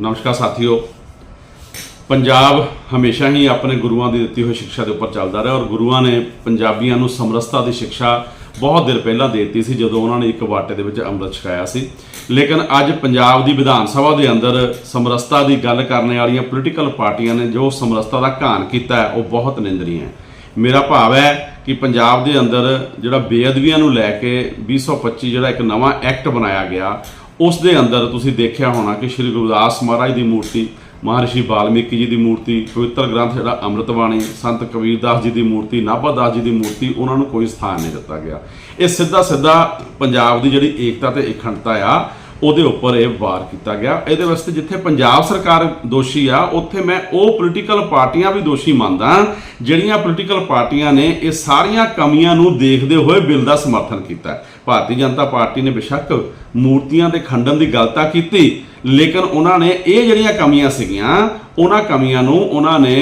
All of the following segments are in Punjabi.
ਨਮਸਕਾਰ ਸਾਥੀਓ। ਪੰਜਾਬ ਹਮੇਸ਼ਾ ਹੀ ਆਪਣੇ ਗੁਰੂਆਂ ਦੀ ਦਿੱਤੀ ਹੋਈ ਸਿੱਖਿਆ ਦੇ ਉੱਪਰ ਚੱਲਦਾ ਰਿਹਾ ਔਰ ਗੁਰੂਆਂ ਨੇ ਪੰਜਾਬੀਆਂ ਨੂੰ ਸਮਰਸਤਾ ਦੀ ਸਿੱਖਿਆ ਬਹੁਤ ਦਿਨ ਪਹਿਲਾਂ ਦੇ ਦਿੱਤੀ ਸੀ, ਜਦੋਂ ਉਹਨਾਂ ਨੇ ਇੱਕ ਵਾਟੇ ਦੇ ਵਿੱਚ ਅੰਮ੍ਰਿਤ ਛਕਾਇਆ ਸੀ। ਲੇਕਿਨ ਅੱਜ ਪੰਜਾਬ ਦੀ ਵਿਧਾਨ ਸਭਾ ਦੇ ਅੰਦਰ ਸਮਰਸਤਾ ਦੀ ਗੱਲ ਕਰਨ ਵਾਲੀਆਂ ਪੋਲੀਟੀਕਲ ਪਾਰਟੀਆਂ ਨੇ ਜੋ ਸਮਰਸਤਾ ਦਾ ਘਾਣ ਕੀਤਾ ਉਹ ਬਹੁਤ ਨਿੰਦਣੀय ਹੈ ਮੇਰਾ ਭਾਵ ਹੈ ਕਿ ਪੰਜਾਬ ਦੇ ਅੰਦਰ ਜਿਹੜਾ ਬੇਅਦਬੀਆਂ ਨੂੰ ਲੈ ਕੇ 2025 ਜਿਹੜਾ ਇੱਕ ਨਵਾਂ ਐਕਟ ਬਣਾਇਆ ਗਿਆ ਉਸ ਦੇ ਅੰਦਰ ਤੁਸੀਂ ਦੇਖਿਆ ਹੋਣਾ ਕਿ ਸ਼੍ਰੀ ਗੁਰਦਾਸ ਮਹਾਰਾਜ ਦੀ ਮੂਰਤੀ, ਮਹਰਸ਼ੀ ਵਾਲਮੀਕੀ ਜੀ ਦੀ ਮੂਰਤੀ, ਪਵਿੱਤਰ ਗ੍ਰੰਥ ਜਿਹੜਾ ਅੰਮ੍ਰਿਤ ਬਾਣੀ ਸੰਤ ਕਬੀਰਦਾਸ ਜੀ ਦੀ ਮੂਰਤੀ, ਨਾਭਾ ਦਾਸ ਜੀ ਦੀ ਮੂਰਤੀ, ਉਹਨਾਂ ਨੂੰ ਕੋਈ ਸਥਾਨ ਨਹੀਂ ਦਿੱਤਾ ਗਿਆ। ਇਹ ਸਿੱਧਾ ਸਿੱਧਾ ਪੰਜਾਬ ਦੀ ਜਿਹੜੀ ਏਕਤਾ ਤੇ ਇਖੰਡਤਾ ਆ ਉਹਦੇ ਉੱਪਰ ਇਹ ਵਾਰ ਕੀਤਾ ਗਿਆ। ਇਹਦੇ ਵਾਸਤੇ ਜਿੱਥੇ ਪੰਜਾਬ ਸਰਕਾਰ ਦੋਸ਼ੀ ਆ, ਉੱਥੇ ਮੈਂ ਉਹ ਪੋਲੀਟੀਕਲ ਪਾਰਟੀਆਂ ਵੀ ਦੋਸ਼ੀ ਮੰਨਦਾ, ਜਿਹੜੀਆਂ ਪੋਲੀਟੀਕਲ ਪਾਰਟੀਆਂ ਨੇ ਇਹ ਸਾਰੀਆਂ ਕਮੀਆਂ ਨੂੰ ਦੇਖਦੇ ਹੋਏ ਬਿੱਲ ਦਾ ਸਮਰਥਨ ਕੀਤਾ। ਭਾਰਤੀ ਜਨਤਾ ਪਾਰਟੀ ਨੇ ਬੇਸ਼ੱਕ ਮੂਰਤੀਆਂ ਦੇ ਖੰਡਨ ਦੀ ਗੱਲ ਤਾਂ ਕੀਤੀ ਲੇਕਿਨ ਉਹਨਾਂ ਨੇ ਇਹ ਜਿਹੜੀਆਂ ਕਮੀਆਂ ਸੀਗੀਆਂ, ਉਹਨਾਂ ਕਮੀਆਂ ਨੂੰ ਉਹਨਾਂ ਨੇ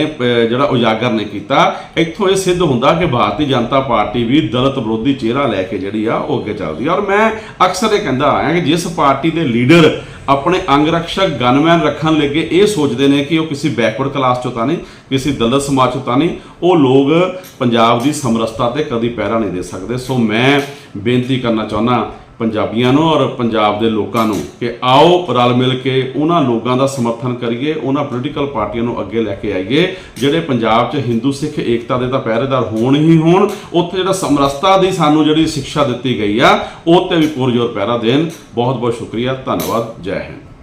ਜਿਹੜਾ ਉਜਾਗਰ ਨਹੀਂ ਕੀਤਾ। ਇੱਥੋਂ ਇਹ ਸਿੱਧ ਹੁੰਦਾ ਕਿ ਭਾਰਤੀ ਜਨਤਾ ਪਾਰਟੀ ਵੀ ਦਲਿਤ ਵਿਰੋਧੀ ਚਿਹਰਾ ਲੈ ਕੇ ਜਿਹੜੀ ਆ, ਉਹ ਅੱਗੇ ਚੱਲਦੀ ਆ। ਔਰ ਮੈਂ ਅਕਸਰ ਇਹ ਕਹਿੰਦਾ ਆਇਆ ਕਿ ਜਿਸ ਪਾਰਟੀ ਦੇ ਲੀਡਰ ਆਪਣੇ ਅੰਗ ਰਕਸ਼ਕ ਗਨਮੈਨ ਰੱਖਣ ਲੱਗੇ, ਇਹ ਸੋਚਦੇ ਨੇ ਕਿ ਉਹ ਕਿਸੇ ਬੈਕਵਰਡ ਕਲਾਸ ਚੋਂ ਤਾਂ ਨਹੀਂ, ਕਿਸੇ ਦਲਿਤ ਸਮਾਜ ਚੋਂ ਤਾਂ ਨਹੀਂ, ਉਹ ਲੋਕ ਪੰਜਾਬ ਦੀ ਸਮਰਸਤਾ ਤੇ ਕਦੀ ਪਹਿਰਾ ਨਹੀਂ ਦੇ ਸਕਦੇ। ਸੋ ਮੈਂ ਬੇਨਤੀ ਕਰਨਾ ਚਾਹੁੰਦਾ ਪੰਜਾਬੀਆਂ ਨੂੰ ਔਰ ਪੰਜਾਬ ਦੇ ਲੋਕਾਂ ਨੂੰ ਕਿ ਆਓ ਰਲ ਮਿਲ ਕੇ ਉਹਨਾਂ ਲੋਕਾਂ ਦਾ ਸਮਰਥਨ ਕਰੀਏ, ਉਹਨਾਂ ਪੋਲੀਟੀਕਲ ਪਾਰਟੀਆਂ ਨੂੰ ਅੱਗੇ ਲੈ ਕੇ ਆਈਏ, ਜਿਹੜੇ ਪੰਜਾਬ 'ਚ ਹਿੰਦੂ ਸਿੱਖ ਏਕਤਾ ਦੇ ਤਾਂ ਪਹਿਰੇਦਾਰ ਹੋਣ ਹੀ ਹੋਣ, ਉੱਥੇ ਜਿਹੜਾ ਸਮਰਸਤਾ ਦੀ ਸਾਨੂੰ ਜਿਹੜੀ ਸਿੱਖਿਆ ਦਿੱਤੀ ਗਈ ਆ, ਉਹ ਤੇ ਵੀ ਪੁਰਜੋਰ ਪਹਿਰਾ ਦੇਣ। ਬਹੁਤ ਬਹੁਤ ਸ਼ੁਕਰੀਆ, ਧੰਨਵਾਦ, ਜੈ ਹਿੰਦ।